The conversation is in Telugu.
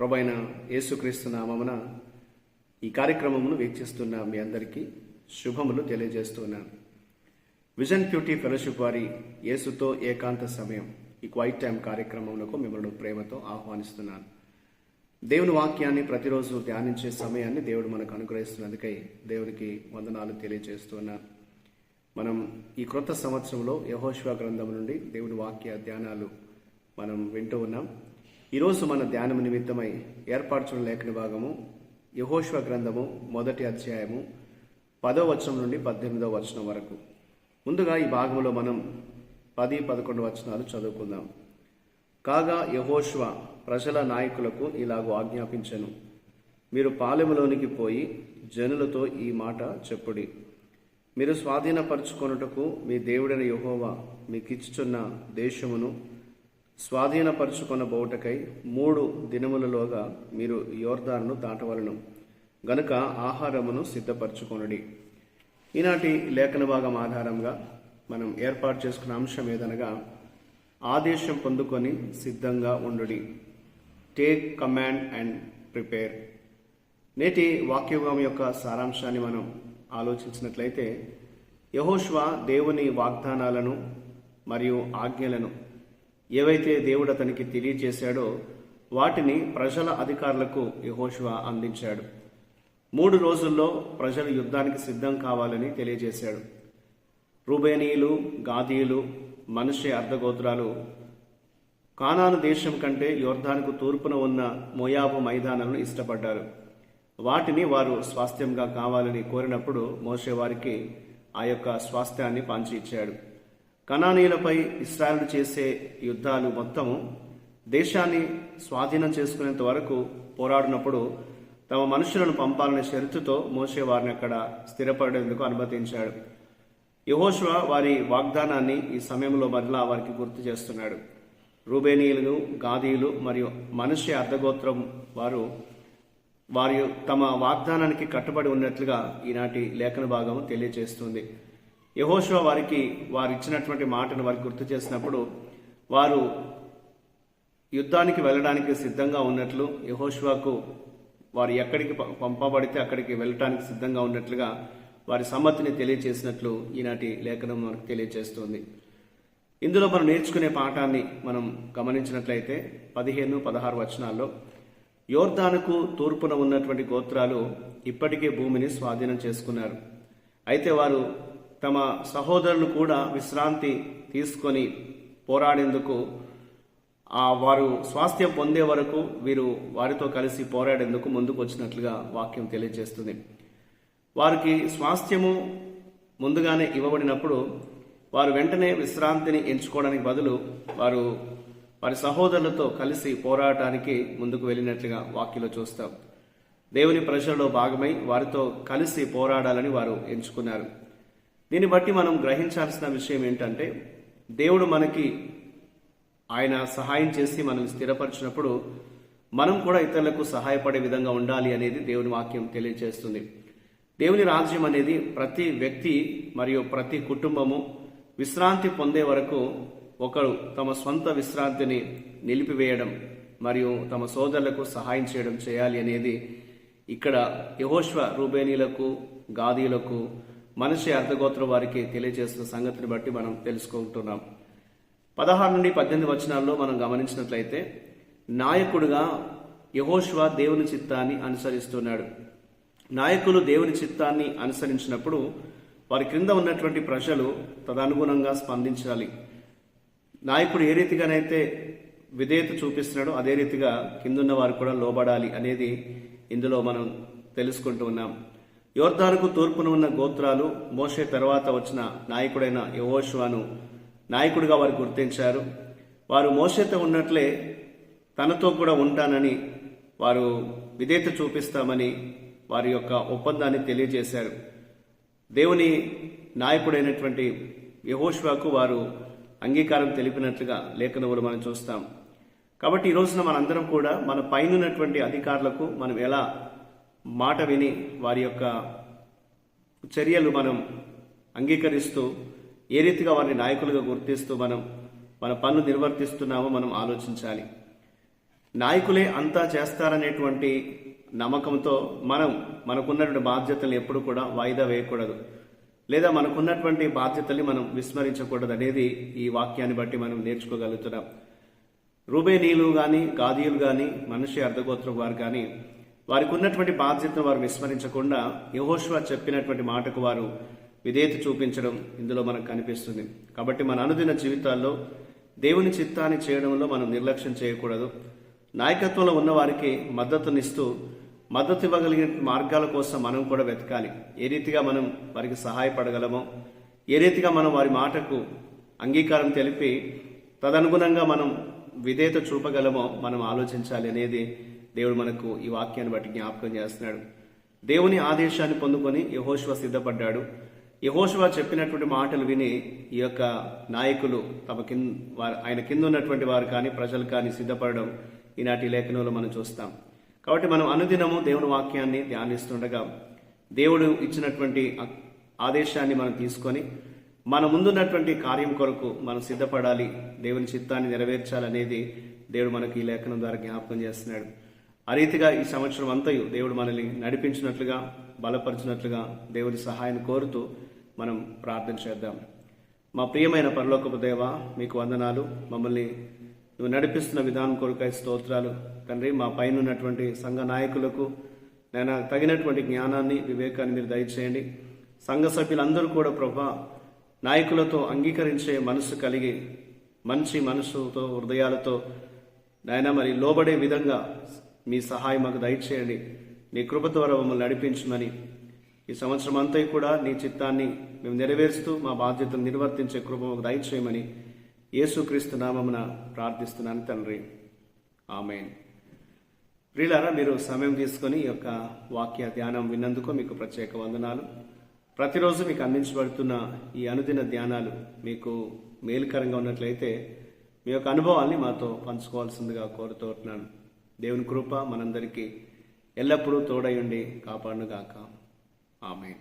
ప్రభు అయిన యేసుక్రీస్తు నామమున ఈ కార్యక్రమమును వీక్షిస్తున్న మీ అందరికీ శుభములు తెలియజేస్తున్నాను. విజన్ బ్యూటీ ఫెలోషిప్ వారి యేసుతో ఏకాంత సమయం ఈ క్వైట్ టైం కార్యక్రమంలో మిమ్మల్ని ప్రేమతో ఆహ్వానిస్తున్నాను. దేవుని వాక్యాన్ని ప్రతిరోజు ధ్యానించే సమయాన్ని దేవుడు మనకు అనుగ్రహిస్తున్నందుకై దేవునికి వందనాలు తెలియజేస్తున్నాను. మనం ఈ క్రొత్త సంవత్సరంలో యహోశివ గ్రంథం నుండి దేవుని వాక్య ధ్యానాలు మనం వింటూ ఉన్నాం. ఈరోజు మన ధ్యానం నిమిత్తమై ఏర్పరచున్న లేఖన భాగము యహోశ్వ గ్రంథము మొదటి అధ్యాయము పదో వచనం నుండి పద్దెనిమిదవ వచనం వరకు. ముందుగా ఈ భాగంలో మనం పది పదకొండు వచనాలు చదువుకుందాం. కాగా యహోష్వ ప్రజల నాయకులకు ఇలాగూ ఆజ్ఞాపించను. మీరు పాలెములోనికి పోయి జనులతో ఈ మాట చెప్పుడి. మీరు స్వాధీనపరుచుకొనుటకు మీ దేవుడైన యహోవా మీకిచ్చుచున్న దేశమును స్వాధీనపరుచుకున్న బోటకై మూడు దినములలోగా మీరు యోర్దాను దాటవలను. గనుక ఆహారమును సిద్ధపరచుకొనుడి. ఈనాటి లేఖన భాగం ఆధారంగా మనం ఏర్పాటు చేసుకున్న అంశం ఏదనగా ఆదేశం పొందుకొని సిద్ధంగా ఉండుడి. టేక్ కమాండ్ అండ్ ప్రిపేర్ నేటి వాక్యయుగం యొక్క సారాంశాన్ని మనం ఆలోచించినట్లయితే యహోష్వా దేవుని వాగ్దానాలను మరియు ఆజ్ఞలను ఏవైతే దేవుడు అతనికి తెలియజేశాడో వాటిని ప్రజల అధికారులకు యహోష్వ అందించాడు. మూడు రోజుల్లో ప్రజలు యుద్ధానికి సిద్ధం కావాలని తెలియజేశాడు. రూబేనీయులు గాదీయులు మనిషి అర్ధగోత్రాలు కానాను దేశం కంటే యోర్ధానికి తూర్పున ఉన్న మోయాబు మైదానాలను ఇష్టపడ్డారు. వాటిని వారు స్వాస్థ్యంగా కావాలని కోరినప్పుడు మోసే వారికి ఆ యొక్క స్వాస్థ్యాన్ని పంచి ఇచ్చాడు కణానీయులపై ఇస్రాయల్ చేసే యుద్ధాలు మొత్తము దేశాన్ని స్వాధీనం చేసుకునేంత వరకు పోరాడినప్పుడు తమ మనుషులను పంపాలనే షరతుతో మోసే వారిని అక్కడ స్థిరపడేందుకు అనుమతించాడు. యహోష్వ వారి వాగ్దానాన్ని ఈ సమయంలో మరలా వారికి గుర్తు చేస్తున్నాడు. రూబేనీయులు గాదీయులు మరియు మనుష్య అర్ధగోత్రం వారు వారి తమ వాగ్దానానికి కట్టుబడి ఉన్నట్లుగా ఈనాటి లేఖన భాగం తెలియజేస్తుంది. యహోష్వ వారికి వారు ఇచ్చినటువంటి మాటను వారికి గుర్తు చేసినప్పుడు వారు యుద్ధానికి వెళ్ళడానికి సిద్ధంగా ఉన్నట్లు యహోష్వాకు వారు ఎక్కడికి పంపబడితే అక్కడికి వెళ్ళటానికి సిద్ధంగా ఉన్నట్లుగా వారి సమ్మతిని తెలియజేసినట్లు ఈనాటి లేఖనం మనకు తెలియజేస్తుంది ఇందులో మనం నేర్చుకునే పాఠాన్ని మనం గమనించినట్లయితే పదిహేను పదహారు వచనాల్లో యోర్ధానుకు తూర్పున ఉన్నటువంటి గోత్రాలు ఇప్పటికే భూమిని స్వాధీనం చేసుకున్నారు. అయితే వారు తమ సహోదరులు కూడా విశ్రాంతి తీసుకొని పోరాడేందుకు ఆ వారు స్వాస్థ్యం పొందే వరకు వీరు వారితో కలిసి పోరాడేందుకు ముందుకు వచ్చినట్లుగా వాక్యం తెలియజేస్తుంది. వారికి స్వాస్థ్యము ముందుగానే ఇవ్వబడినప్పుడు వారు వెంటనే విశ్రాంతిని ఎంచుకోవడానికి బదులు వారు వారి సహోదరులతో కలిసి పోరాటానికి ముందుకు వెళ్ళినట్లుగా వాక్యలో చూస్తాం. దేవుని ప్రజల్లో భాగమై వారితో కలిసి పోరాడాలని వారు ఎంచుకున్నారు. దీన్ని బట్టి మనం గ్రహించాల్సిన విషయం ఏంటంటే దేవుడు మనకి ఆయన సహాయం చేసి మనం స్థిరపరిచినప్పుడు మనం కూడా ఇతరులకు సహాయపడే విధంగా ఉండాలి అనేది దేవుని వాక్యం తెలియజేస్తుంది. దేవుని రాజ్యం అనేది ప్రతి వ్యక్తి మరియు ప్రతి కుటుంబము విశ్రాంతి పొందే వరకు ఒకరు తమ సొంత విశ్రాంతిని నిలిపివేయడం మరియు తమ సోదరులకు సహాయం చేయడం చేయాలి అనేది ఇక్కడ యహోష్వ రూబేనీలకు గాదీలకు మనిషి అర్ధగోత్ర వారికి తెలియజేస్తున్న సంగతిని బట్టి మనం తెలుసుకుంటున్నాం. పదహారు నుండి పద్దెనిమిది వచనాల్లో మనం గమనించినట్లయితే నాయకుడుగా యహోష్వా దేవుని చిత్తాన్ని అనుసరిస్తున్నాడు. నాయకులు దేవుని చిత్తాన్ని అనుసరించినప్పుడు వారి క్రింద ఉన్నటువంటి ప్రజలు తదనుగుణంగా స్పందించాలి. నాయకుడు ఏ రీతిగానైతే విధేయత చూపిస్తున్నాడో అదే రీతిగా కిందున్న వారు కూడా లోబడాలి అనేది ఇందులో మనం తెలుసుకుంటూ ఉన్నాం. యోర్ధానుకు తూర్పున ఉన్న గోత్రాలు మోసే తర్వాత వచ్చిన నాయకుడైన యహోష్వాను నాయకుడిగా వారు గుర్తించారు. వారు మోసేతో ఉన్నట్లే తనతో కూడా ఉంటానని వారు విధేయత చూపిస్తామని వారి యొక్క ఒప్పందాన్ని తెలియజేశారు. దేవుని నాయకుడైనటువంటి యహోష్వాకు వారు అంగీకారం తెలిపినట్లుగా లేఖనములు మనం చూస్తాం. కాబట్టి ఈ రోజున మనందరం కూడా మన పైన ఉన్నటువంటి అధికారులకు మనం ఎలా మాట విని వారి యొక్క చర్యలు మనం అంగీకరిస్తూ ఏ రీతిగా వారిని నాయకులుగా గుర్తిస్తూ మనం మన పనులు నిర్వర్తిస్తున్నామో మనం ఆలోచించాలి. నాయకులే అంతా చేస్తారనేటువంటి నమ్మకంతో మనం మనకున్నటువంటి బాధ్యతలు ఎప్పుడు కూడా వాయిదా వేయకూడదు. లేదా మనకున్నటువంటి బాధ్యతల్ని మనం విస్మరించకూడదు అనేది ఈ వాక్యాన్ని బట్టి మనం నేర్చుకోగలుగుతున్నాం. రూబేనీలు కానీ గాదీయులు కానీ మనిషి అర్ధగోత్రం వారు కానీ వారికి ఉన్నటువంటి బాధ్యతను వారు విస్మరించకుండా యహోష్వా చెప్పినటువంటి మాటకు వారు విధేయత చూపించడం ఇందులో మనకు కనిపిస్తుంది. కాబట్టి మన అనుదిన జీవితాల్లో దేవుని చిత్తాన్ని చేయడంలో మనం నిర్లక్ష్యం చేయకూడదు. నాయకత్వంలో ఉన్న వారికి మద్దతునిస్తూ మద్దతు ఇవ్వగలిగిన మార్గాల కోసం మనం కూడా వెతకాలి. ఏ రీతిగా మనం వారికి సహాయపడగలమో ఏ రీతిగా మనం వారి మాటకు అంగీకారం తెలిపి తదనుగుణంగా మనం విధేయత చూపగలమో మనం ఆలోచించాలి అనేది దేవుడు మనకు ఈ వాక్యాన్ని బట్టి జ్ఞాపకం చేస్తున్నాడు. దేవుని ఆదేశాన్ని పొందుకొని యహోశివ సిద్ధపడ్డాడు. యహోశివ చెప్పినటువంటి మాటలు విని ఈ యొక్క నాయకులు తమ కింద వారు ఆయన కింద ఉన్నటువంటి వారు కానీ ప్రజలు కానీ సిద్ధపడడం ఈనాటి లేఖనంలో మనం చూస్తాం. కాబట్టి మనం అనుదినము దేవుని వాక్యాన్ని ధ్యానిస్తుండగా దేవుడు ఇచ్చినటువంటి ఆదేశాన్ని మనం తీసుకొని మన ముందున్నటువంటి కార్యం కొరకు మనం సిద్ధపడాలి. దేవుని చిత్తాన్ని నెరవేర్చాలనేది దేవుడు మనకి ఈ లేఖనం ద్వారా జ్ఞాపకం చేస్తున్నాడు. ఆ రీతిగా ఈ సంవత్సరం అంతయు దేవుడు మనల్ని నడిపించినట్లుగా బలపరిచినట్లుగా దేవుడి సహాయాన్ని కోరుతూ మనం ప్రార్థన చేద్దాం. మా ప్రియమైన పరలోకపు దేవ మీకు వందనాలు. మమ్మల్ని నువ్వు నడిపిస్తున్న విధానం కొరకై స్తోత్రాలు. తండ్రి మా పైన ఉన్నటువంటి సంఘ నాయకులకు నేను తగినటువంటి జ్ఞానాన్ని వివేకాన్ని మీరు దయచేయండి. సంఘ సభ్యులందరూ కూడా ప్రభా నాయకులతో అంగీకరించే మనసు కలిగి మంచి మనసుతో హృదయాలతో నాయన మరి లోబడే విధంగా మీ సహాయం మాకు దయచేయండి. నీ కృప ద్వారా మమ్మల్ని నడిపించమని ఈ సంవత్సరం అంతా కూడా నీ చిత్తాన్ని మేము నెరవేరుస్తూ మా బాధ్యతను నిర్వర్తించే కృప మాకు దయచేయమని యేసుక్రీస్తు నామమున ప్రార్థిస్తున్నాను తండ్రి. ఆమెన్. ప్రియులారా మీరు సమయం తీసుకొని ఈ యొక్క వాక్య ధ్యానం విన్నందుకు మీకు ప్రత్యేక వందనాలు. ప్రతిరోజు మీకు అందించబడుతున్న ఈ అనుదిన ధ్యానాలు మీకు మేలుకరంగా ఉన్నట్లయితే మీ యొక్క అనుభవాల్ని మాతో పంచుకోవాల్సిందిగా కోరుతున్నాను దేవుని కృప మనందరికీ ఎల్లప్పుడూ తోడయుండి కాపాడుగాక ఆమె